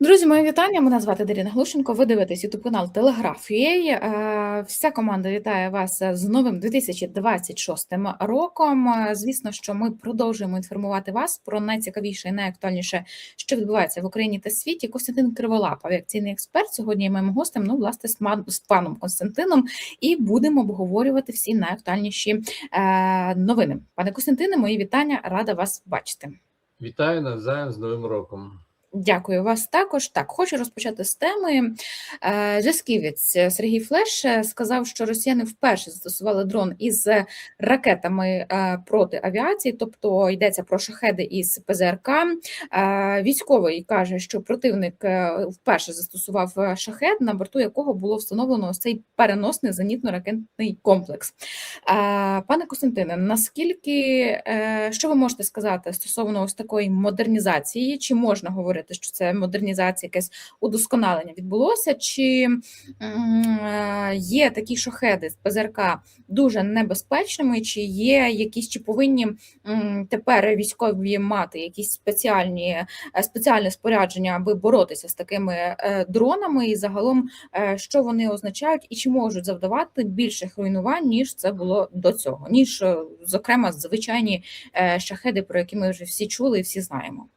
Друзі, мої вітання. Мене звати Даріна Глушенко. Ви дивитесь ютуб канал Телеграф.ua. Е, Вся команда вітає вас з новим 2026 роком. Е, Звісно, що ми продовжуємо інформувати вас про найцікавіше і найактуальніше, що відбувається в Україні та світі. Костянтин Криволап, авіаційний експерт. Сьогодні є моїм гостем. Ну, власне, з паном Константином, і будемо обговорювати всі найактуальніші е, новини. Пане Костянтине, мої вітання. Рада вас бачити. Вітаю навзаєм з Новим роком. Дякую вас також. Так, хочу розпочати з теми. Е, Зв'язківець Сергій Флеш е, сказав, що росіяни вперше застосували дрон із ракетами е, проти авіації, тобто йдеться про шахеди із ПЗРК. Е, Військовий каже, що противник е, вперше застосував е, шахед, на борту якого було встановлено цей переносний зенітно-ракетний комплекс. Е, Пане Костянтине, наскільки е, що ви можете сказати стосовно ось такої модернізації? Чи можна говорити, що це модернізація, якесь удосконалення відбулося? Чи е, є такі шахеди з ПЗРК дуже небезпечними? Чи є якісь чи повинні тепер військові мати якісь спеціальні е, спеціальне спорядження, аби боротися з такими е, дронами? І загалом, що вони означають, і чи можуть завдавати більших руйнувань, ніж це було до цього, ніж зокрема звичайні шахеди, про які ми вже всі чули і всі знаємо.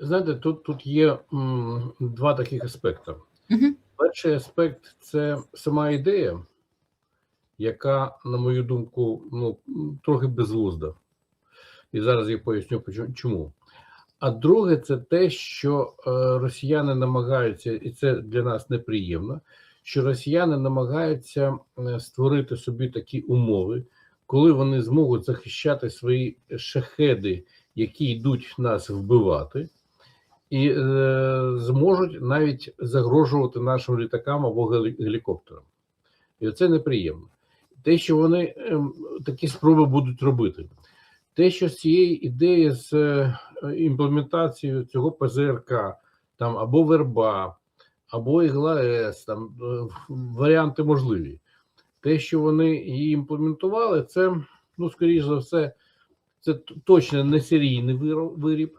Знаєте, тут, тут є м, два таких аспекти. Угу. Перший аспект це сама ідея, яка, на мою думку, ну, трохи безглузда. І зараз я поясню чому. А друге, це те, що е, росіяни намагаються, і це для нас неприємно, що росіяни намагаються е, створити собі такі умови, коли вони зможуть захищати свої шахеди, які йдуть нас вбивати, і е, зможуть навіть загрожувати нашим літакам або гелі- гелікоптерам. І це неприємно. Те, що вони ем, такі спроби будуть робити, те, що з цієї ідеї з е, імплементацією цього ПЗРК, там або верба, або ігла С, там е, варіанти можливі. Те, що вони її імплементували, це, ну, скоріш за все, це точно не серійний виро- виріб,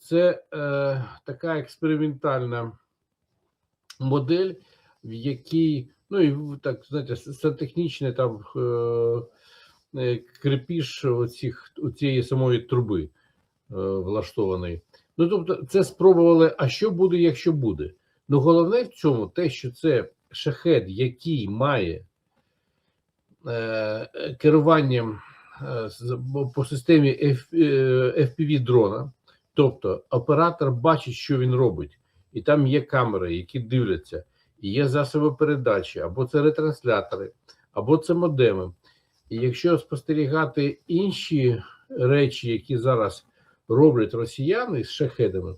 це е, така експериментальна модель, в якій, ну і так, знаєте, сантехнічний там е, е, крепіж оцих, цієї самої труби е, влаштований. Ну, тобто, це спробували, а що буде, якщо буде? Ну, головне в цьому те, що це шахет, який має е, керуванням е, по системі F, е, FPV дрона, тобто оператор бачить, що він робить, і там є камери, які дивляться, і є засоби передачі, або це ретранслятори, або це модеми. І якщо спостерігати інші речі, які зараз роблять росіяни з шахедами,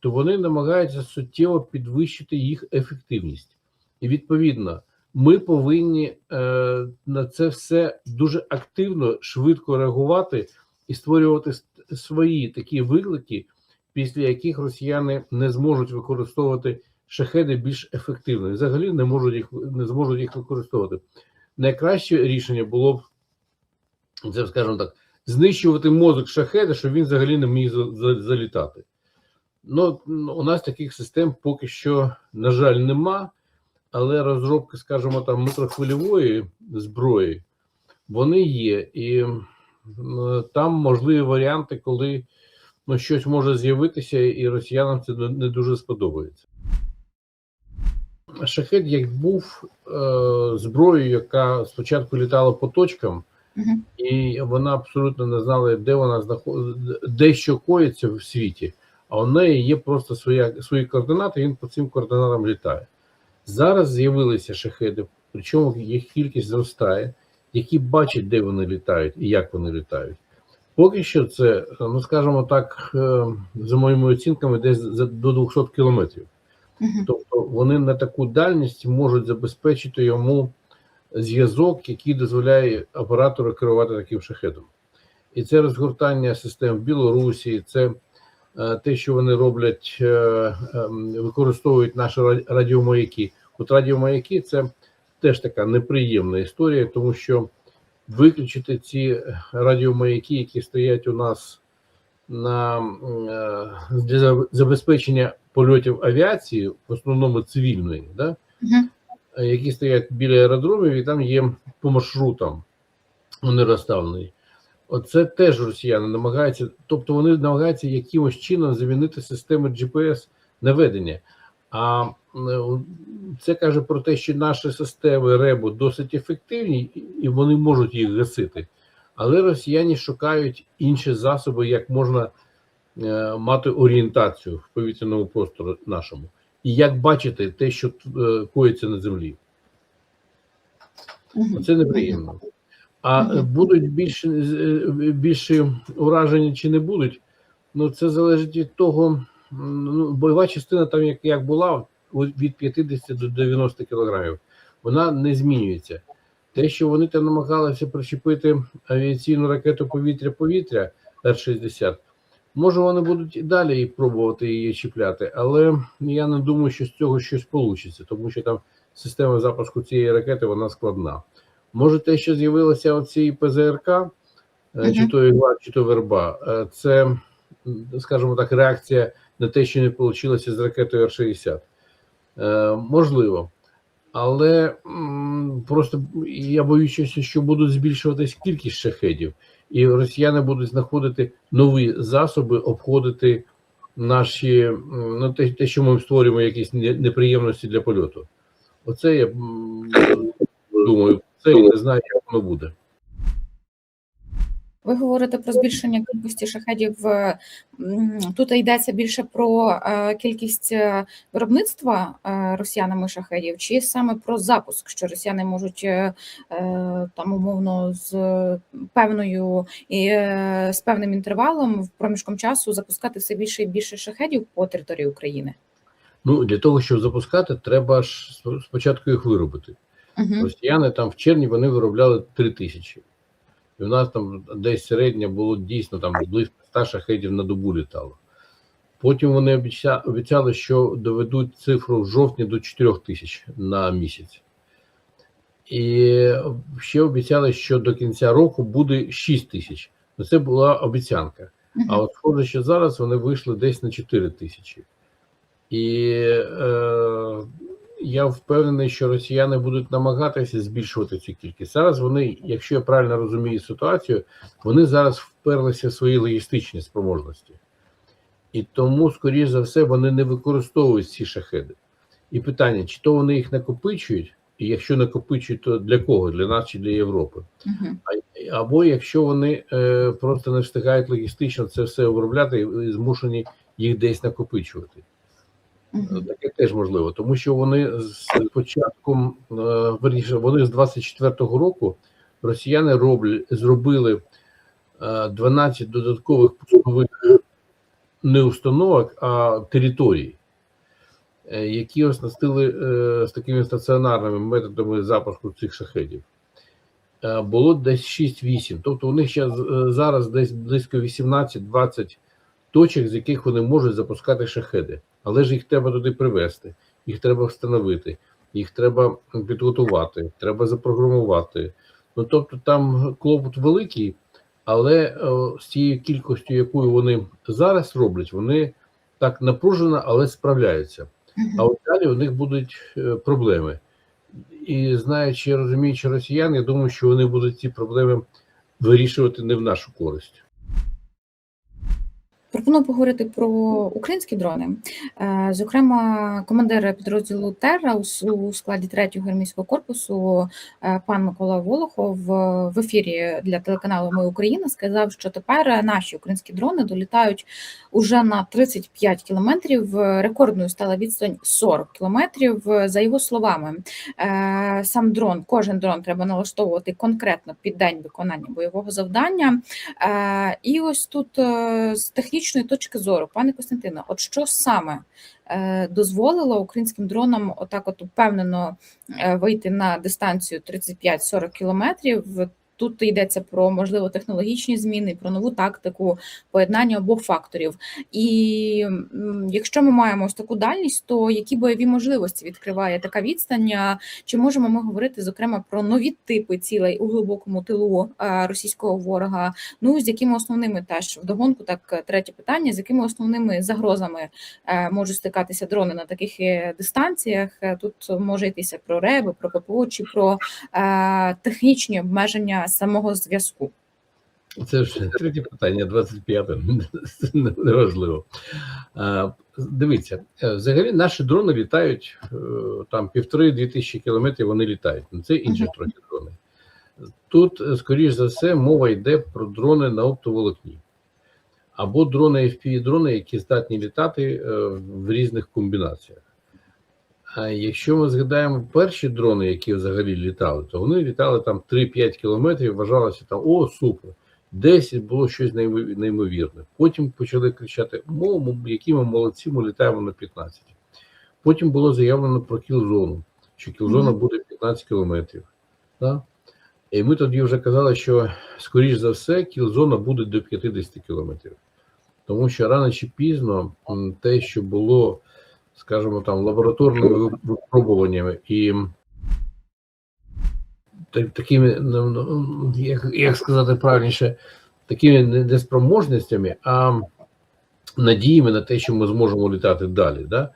то вони намагаються суттєво підвищити їх ефективність. І відповідно, ми повинні е, на це все дуже активно, швидко реагувати і створювати свої такі виклики, після яких росіяни не зможуть використовувати шахеди більш ефективно. І взагалі не можуть їх не зможуть їх використовувати. Найкраще рішення було б це, скажімо так, знищувати мозок шахеда, щоб він взагалі не міг за- за- залітати. Ну, у нас таких систем поки що, на жаль, нема, але розробки, скажімо, там микрохвильової зброї, вони є. І там можливі варіанти, коли ну, щось може з'явитися, і росіянам це не дуже сподобається. Шахет як був е, зброєю, яка спочатку літала по точкам, Угу. і вона абсолютно не знала, де вона знаходиться, де що коїться в світі, а у неї є просто своя, свої координати, і він по цим координатам літає. Зараз з'явилися шахеди, причому їх кількість зростає, які бачать, де вони літають і як вони літають. Поки що це, ну скажімо так, е, за моїми оцінками, десь до 200 кілометрів. Тобто вони на таку дальність можуть забезпечити йому зв'язок, який дозволяє оператору керувати таким шахедом. І це розгортання систем в Білорусі, це е, те, що вони роблять, е, ем, використовують наші радіомаяки. От радіомаяки це теж така неприємна історія, тому що виключити ці радіомаяки, які стоять у нас на е, для забезпечення польотів авіації, в основному цивільної, да, е, які стоять біля аеродромів, і там є по маршрутам, вони розставлені. Оце теж росіяни намагаються, тобто вони намагаються якимось чином замінити системи GPS наведення. А е, це каже про те, що наші системи РЕБу досить ефективні і- вони можуть їх гасити. Але росіяни шукають інші засоби, як можна е, мати орієнтацію в повітряному просторі нашому. І як бачити те, що е, коїться на землі. Це неприємно. А будуть більше більше ураження чи не будуть, ну це залежить від того. М, Ну, бойова частина там, як, як була, від 50 до 90 кілограмів, вона не змінюється. Те, що вони там намагалися причепити авіаційну ракету повітря-повітря Р-60, може вони будуть і далі і пробувати її чіпляти, але я не думаю, що з цього щось вийде, тому що там система запуску цієї ракети вона складна. Може, те, що з'явилося оці ПЗРК, е, чи то ігла, чи то верба, е, це, скажімо так, реакція на те, що не вийшло з ракетою Р-60. Е, Можливо. Але просто я боюся, що будуть збільшуватись кількість шахедів, і росіяни будуть знаходити нові засоби обходити наші, ну, те, те, що ми створюємо якісь неприємності для польоту. Оце я думаю, це я не знаю, як воно буде. Ви говорите про збільшення кількості шахедів. Тут йдеться більше про е, кількість е, виробництва е, росіянами шахедів, чи саме про запуск, що росіяни можуть там умовно з певною і з певним інтервалом в проміжком часу запускати все більше і більше шахедів по території України. Ну для того, щоб запускати, треба ж спочатку їх виробити. Угу. Росіяни там в червні вони виробляли 3 тисячі. І у нас там десь середнє було дійсно там близько 100 шахедів на добу літало. Потім вони обіцяли, що доведуть цифру в жовтні до 4 тисяч на місяць. І ще обіцяли, що до кінця року буде 6 тисяч. Ну, Це була обіцянка. А от схоже, що зараз вони вийшли десь на 4 тисячі. І е, я впевнений, що росіяни будуть намагатися збільшувати цю кількість. Зараз вони, якщо я правильно розумію ситуацію, вони зараз вперлися в свої логістичні спроможності. І тому, скоріш за все, вони не використовують ці шахеди. І питання, чи то вони їх накопичують, і якщо накопичують, то для кого? Для нас чи для Європи? Угу. Або якщо вони е, просто не встигають логістично це все обробляти і змушені їх десь накопичувати. Таке теж можливо, тому що вони з початком, е, верніше, вони з 24-го року росіяни роблять, зробили е, 12 додаткових пускових не установок, а територій, е, які оснастили е, з такими стаціонарними методами запуску цих шахедів. Е, Було десь 6-8. Тобто у них ще е, зараз десь близько 18-20 точок, з яких вони можуть запускати шахеди. Але ж їх треба туди привезти, їх треба встановити, їх треба підготувати, треба запрограмувати. Ну тобто там клопот великий, але е, з цією кількістю, якою вони зараз роблять, вони так напружено, але справляються. А от далі у них будуть е, проблеми. І знаючи, розуміючи росіян, я думаю, що вони будуть ці проблеми вирішувати не в нашу користь. Пропоную поговорити про українські дрони. Е, Зокрема, командир підрозділу Терра у складі 3-го армійського корпусу е, пан Микола Волохов е, в ефірі для телеканалу Ми Україна сказав, що тепер наші українські дрони долітають уже на 35 кілометрів. Рекордною стала відстань 40 кілометрів. За його словами, сам дрон, кожен дрон треба налаштовувати конкретно під день виконання бойового завдання. І ось тут з технічної точки зору, пане Костянтине, от що саме е, дозволило українським дронам отак от упевнено е, вийти на дистанцію 35-40 кілометрів, Тут йдеться про можливо технологічні зміни, про нову тактику, поєднання обох факторів. І якщо ми маємо ось таку дальність, то які бойові можливості відкриває така відстань? Чи можемо ми говорити зокрема про нові типи цілей у глибокому тилу російського ворога? Ну з якими основними теж вдогонку, так третє питання: з якими основними загрозами е, можуть стикатися дрони на таких е, дистанціях? Тут може йтися про реби, про ППО чи про е, технічні обмеження самого зв'язку. Це вже третє питання, 25-те. Неважливо. Дивіться, е, взагалі наші дрони літають е, там півтори-дві тисячі кілометрів. Вони літають. Ну, Це інші трохи дрони. Тут, е, скоріш за все, мова йде про дрони на оптоволокні. Або дрони fpv дрони, які здатні літати в різних комбінаціях. А якщо ми згадаємо перші дрони, які взагалі літали, то вони літали там 3-5 кілометрів, вважалося там о, супер. 10 було щось неймовірне. Потім почали кричати: О, ми- які ми молодці, ми літаємо на 15. Потім було заявлено про кілзону, що кілзона Мгм. буде 15 кілометрів. Так? І ми тоді вже казали, що скоріш за все кілзона буде до 50 кілометрів. Тому що рано чи пізно те, що було, скажімо, там лабораторними випробуваннями і такими, ну, ну, як, як сказати правильніше, такими неспроможностями, а надіями на те, що ми зможемо літати далі, да?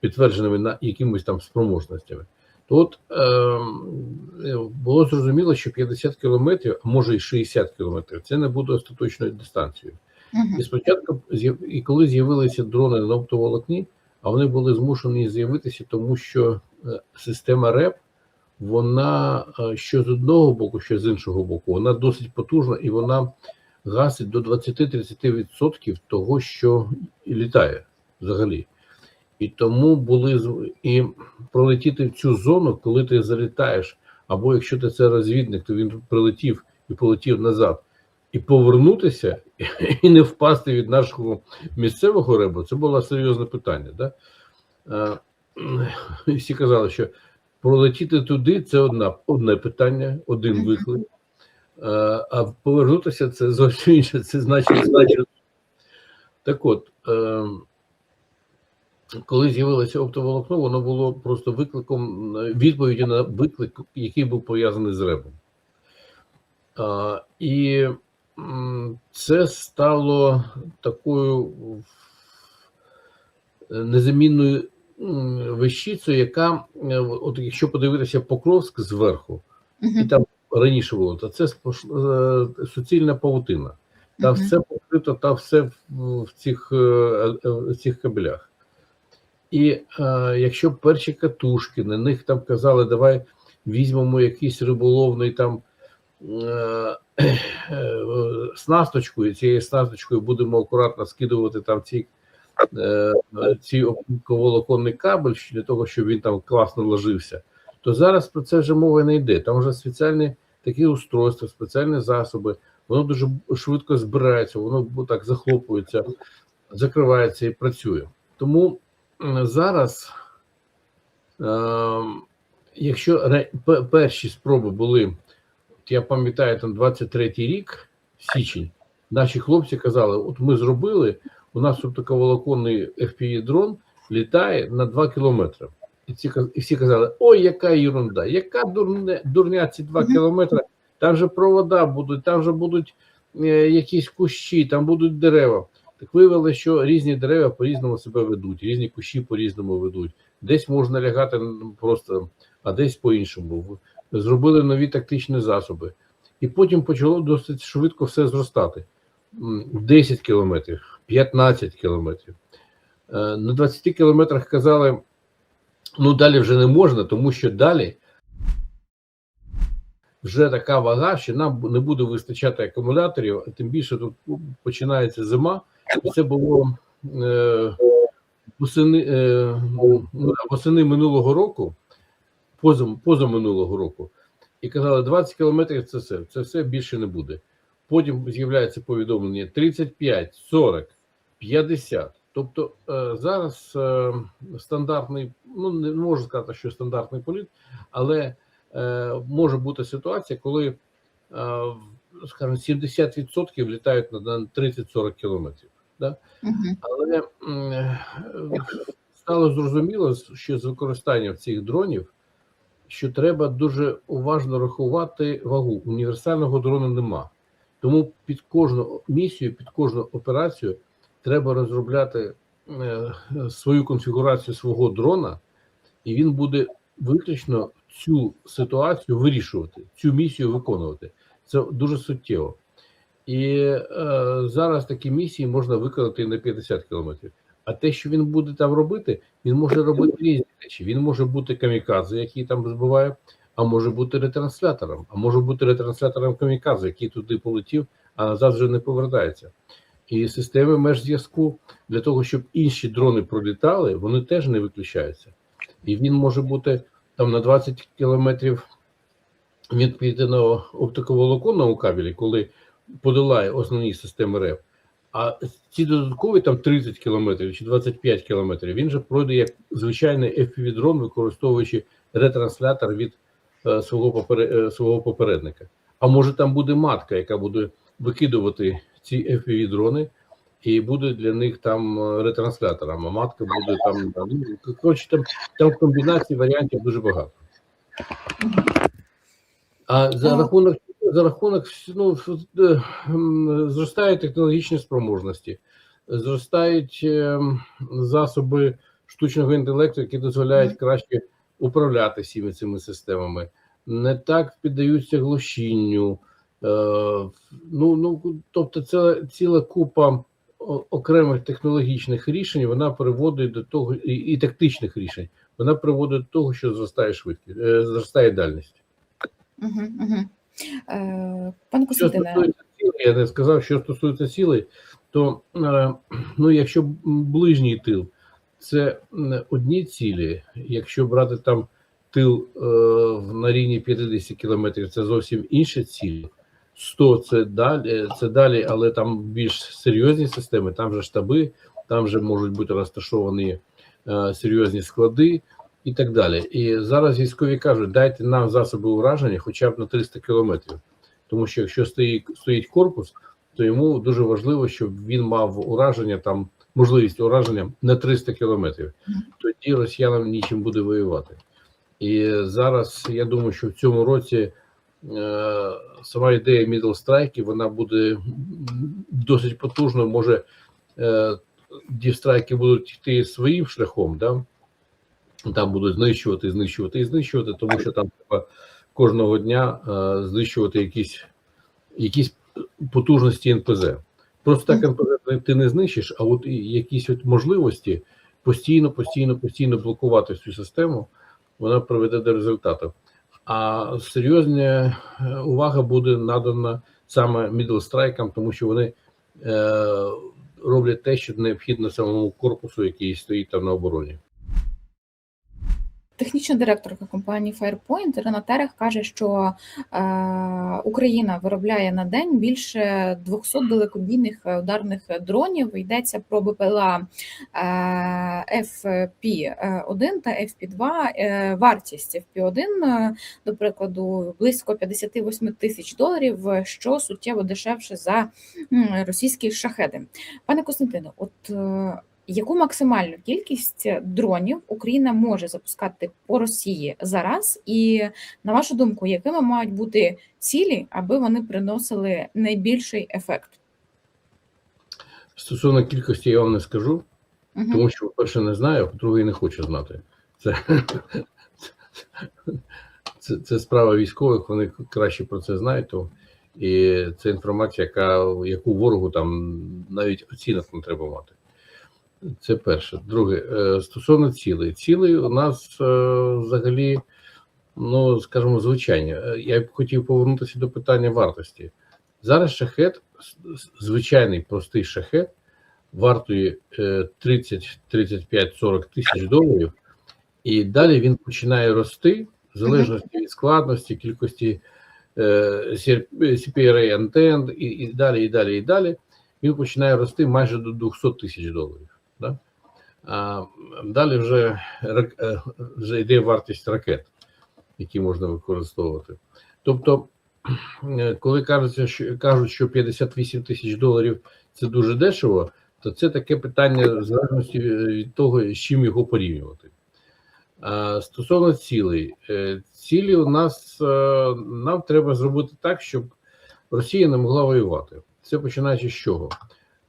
підтвердженими на якимись там спроможностями. То от е, було зрозуміло, що 50 кілометрів, а може і 60 кілометрів, це не буде остаточною дистанцією. Мгм. І спочатку, і коли з'явилися дрони на оптоволокні, а вони були змушені з'явитися, тому що е, система РЕП, вона е, що з одного боку, що з іншого боку, вона досить потужна і вона гасить до 20-30% того, що літає взагалі. І тому були і пролетіти в цю зону, коли ти залітаєш, або якщо ти це розвідник, то він прилетів і полетів назад. І повернутися і не впасти від нашого місцевого ребу, це було серйозне питання. Да? Е, і Всі казали, що пролетіти туди це одна, одне питання, один виклик. Е, А повернутися це зовсім інше, це значить, значить. Так от, е, коли з'явилося оптоволокно, воно було просто викликом відповіді на виклик, який був пов'язаний з ребом. І це стало такою незамінною вещицею, яка, е, от якщо подивитися Покровськ зверху, і там раніше було, то це е, суцільна павутина. Там Мгм. все покрито, там все в, цих, е, в цих кабелях. І е, якщо перші катушки на них там казали, давай візьмемо якийсь риболовний там е, е, снасточку, і цією снасточкою будемо акуратно скидувати там ці, е, ці оптиковолоконний кабель для того, щоб він там класно ложився, то зараз про це вже мова не йде. Там вже спеціальні такі устройства, спеціальні засоби, воно дуже швидко збирається, воно так захлопується, закривається і працює. Тому зараз, е, якщо перші спроби були, я пам'ятаю, там 23-й рік, січень, наші хлопці казали: от ми зробили, у нас тут таковолоконний FPV-дрон літає на 2 кілометри. І, ці, і всі казали: ой, яка ерунда, яка дурне, дурня ці 2 кілометри, там же провода будуть, там же будуть е, якісь кущі, там будуть дерева. Так виявилося, що різні дерева по-різному себе ведуть, різні кущі по-різному ведуть. Десь можна лягати просто, а десь по-іншому. Зробили нові тактичні засоби. І потім почало досить швидко все зростати. 10 кілометрів, 15 кілометрів. Е, На 20 кілометрах казали, ну далі вже не можна, тому що далі вже така вага, що нам не буде вистачати акумуляторів, а тим більше тут починається зима. Це було е, восени, е, ну, восени минулого року, поза, поза минулого року, і казали, 20 кілометрів це все, це все більше не буде. Потім з'являється повідомлення 35, 40, 50. Тобто е, зараз е, стандартний, ну не можу сказати, що стандартний політ, але е, може бути ситуація, коли скажімо, 70% літають на на 30-40 кілометрів. Да? Мгм. Але стало зрозуміло, що з використанням цих дронів, що треба дуже уважно рахувати вагу. Універсального дрону нема. Тому під кожну місію, під кожну операцію треба розробляти е, свою конфігурацію свого дрона, і він буде виключно цю ситуацію вирішувати, цю місію виконувати. Це дуже суттєво. І е, зараз такі місії можна виконати на 50 кілометрів. А те, що він буде там робити, він може робити різні речі. Він може бути камікадзе, який там збиває, а може бути ретранслятором, а може бути ретранслятором камікадзе, який туди полетів, а назад вже не повертається. І системи межзв'язку для того, щоб інші дрони пролітали, вони теж не виключаються. І він може бути там на 20 кілометрів від під'єднаного оптиковолоконного кабелі, коли подолає основні системи РЕП. А ці додаткові там 30 кілометрів чи 25 кілометрів, він же пройде як звичайний FPV-дрон, використовуючи ретранслятор від е, свого, попере, е, свого попередника. А може там буде матка, яка буде викидувати ці FPV-дрони, і буде для них там е, ретранслятором, а матка буде там. там ну, коротше, там, там комбінацій варіантів дуже багато. А за рахунок за рахунок ну, е, зростають технологічні спроможності, зростають е, засоби штучного інтелекту, які дозволяють краще управляти всіми цими системами, не так піддаються глушінню. Е, ну, ну, тобто, це ціла купа окремих технологічних рішень, вона приводить до того, і, і тактичних рішень, вона приводить до того, що зростає швидкість, зростає дальність. Мгм, мгм. Е, Пане Костянтине, я не сказав, що стосується цілей, то е, ну, якщо ближній тил, це одні цілі. Якщо брати там тил е, на рівні 50 кілометрів, це зовсім інші цілі. 100 це далі, це далі, але там більш серйозні системи, там же штаби, там вже можуть бути розташовані серйозні склади і так далі. І зараз військові кажуть, дайте нам засоби ураження хоча б на 300 кілометрів. Тому що якщо стоїть, стоїть корпус, то йому дуже важливо, щоб він мав ураження там, можливість ураження на 300 кілометрів. Тоді росіянам нічим буде воювати. І зараз я думаю, що в цьому році е, сама ідея middle strike, вона буде досить потужно. Може, е, дівстрайки будуть йти своїм шляхом, да? Там будуть знищувати, знищувати і знищувати, тому що там треба кожного дня е, знищувати якісь, якісь потужності НПЗ. Просто так НПЗ ти- не знищиш, а от якісь от можливості постійно, постійно, постійно блокувати цю систему, вона приведе до результату. А серйозна е, увага буде надана саме мідлстрайкам, тому що вони е, роблять те, що необхідно самому корпусу, який стоїть там на обороні. Технічна директорка компанії Firepoint Ірина Терех каже, що е, Україна виробляє на день більше 200 далекобійних е, ударних дронів. Йдеться про БПЛА е, FP1 та FP2. Е, вартість FP1, е, до прикладу, близько 58 тисяч доларів, що суттєво дешевше за російські шахеди. Пане Костянтине, от е, яку максимальну кількість дронів Україна може запускати по Росії зараз? І на вашу думку, якими мають бути цілі, аби вони приносили найбільший ефект? Стосовно кількості я вам не скажу, Мгм. тому що, по-перше, не знаю, а по-друге, не хочу знати. Це, це, це справа військових, вони краще про це знають. То, і це інформація, яка, яку ворогу там навіть оцінок не треба мати. Це перше. Друге, е, стосовно цілей. Цілей у нас е, взагалі, ну скажімо, звичайні. Е, Я б хотів повернутися до питання вартості. Зараз шахет, звичайний простий шахет, вартує е, 30, 35, 40 тисяч доларів, і далі він починає рости в залежності від складності, кількості CPRA антенн і, і далі, і далі, і далі. Він починає рости майже до 200 тисяч доларів. Да? А далі вже, е, вже йде вартість ракет, які можна використовувати. Тобто е, коли кажуть, що кажуть, що 58 тисяч доларів це дуже дешево, то це таке питання в залежності від того, з чим його порівнювати. Стосовно цілей, е, цілі у нас е, нам треба зробити так, щоб Росія не могла воювати. Це починаючи з чого?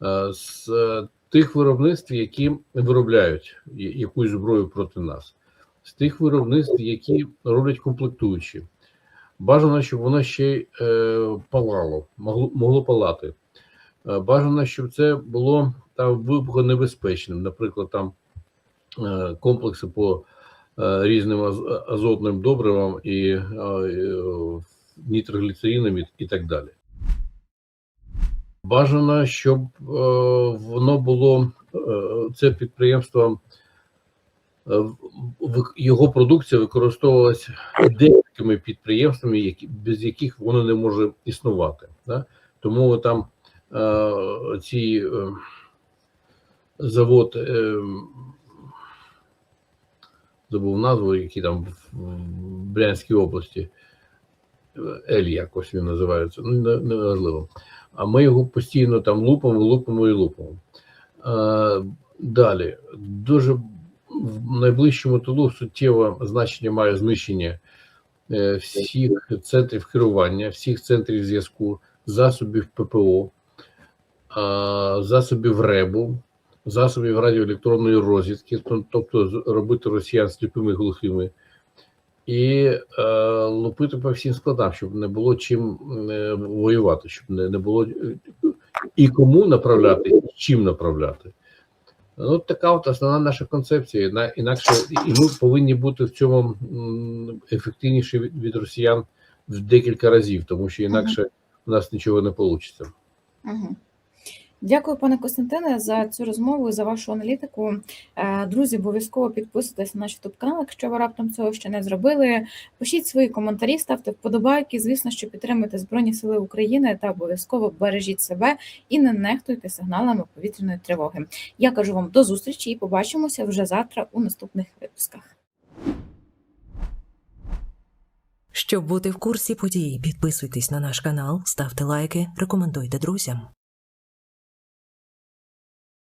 Е, З е, тих виробництв, які виробляють якусь зброю проти нас, з тих виробництв, які роблять комплектуючі. Бажано, щоб воно ще е, палало, могло, могло палати. Е, бажано, щоб це було там вибухонебезпечним, наприклад, там е, комплекси по е, різним аз- азотним добривам і е, е, нітрогліцеринам і, і так далі. Бажано, щоб е, воно було е, це підприємство, е, його продукція використовувалася деякими підприємствами, які, без яких воно не може існувати. Да? Тому там е, ці завод, забув назву, який там в, Брянській області, Ель якось він називається, ну не, не. А ми його постійно там лупимо, лупимо і лупимо. Е, далі, дуже в найближчому тилу суттєве значення має знищення е, всіх центрів керування, всіх центрів зв'язку, засобів ППО, а, засобів РЕБу, засобів радіоелектронної розвідки, тобто робити росіян сліпими глухими, і е, лупити по всім складам, щоб не було чим е, воювати, щоб не, не було е, і кому направляти, і чим направляти. Ну, така от основна наша концепція. На- Інакше і ми повинні бути в цьому ефективніші від, від росіян в декілька разів, тому що інакше у нас нічого не вийде. Дякую, пане Костянтине, за цю розмову і за вашу аналітику. Е, Друзі, обов'язково підписуйтесь на наш youtube канал, якщо ви раптом цього ще не зробили. Пишіть свої коментарі, ставте вподобайки. Звісно, що підтримуйте Збройні Сили України та обов'язково бережіть себе і не нехтуйте сигналами повітряної тривоги. Я кажу вам до зустрічі і побачимося вже завтра у наступних випусках. Щоб бути в курсі подій, підписуйтесь на наш канал, ставте лайки, рекомендуйте друзям.